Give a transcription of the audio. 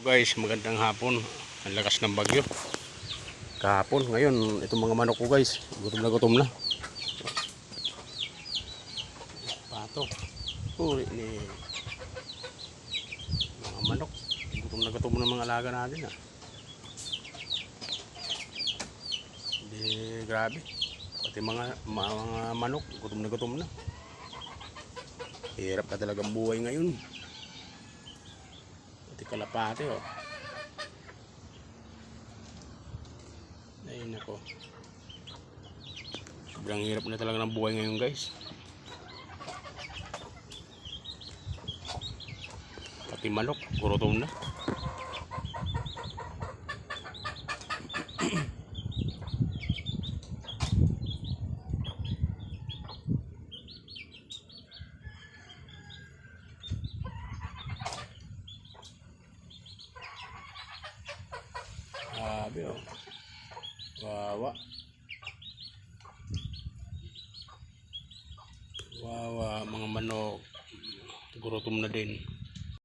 guys, magandang hapon. Ang lakas ng bagyo. Kahapon, ngayon, itong mga manok ko guys, gutom na gutom na. Pato. Uri ni mga manok. Gutom na gutom na mga alaga natin ah. Hindi, grabe. Pati mga, mga manok, gutom na gutom na. Hirap na talagang buhay ngayon. Kalapate oh. Ay nako. Sobrang hirap na talaga ng buhay ngayon guys. Pati manok, gutom na. Grabe oh. Wawa. Wawa, mga manok. Gutom na din.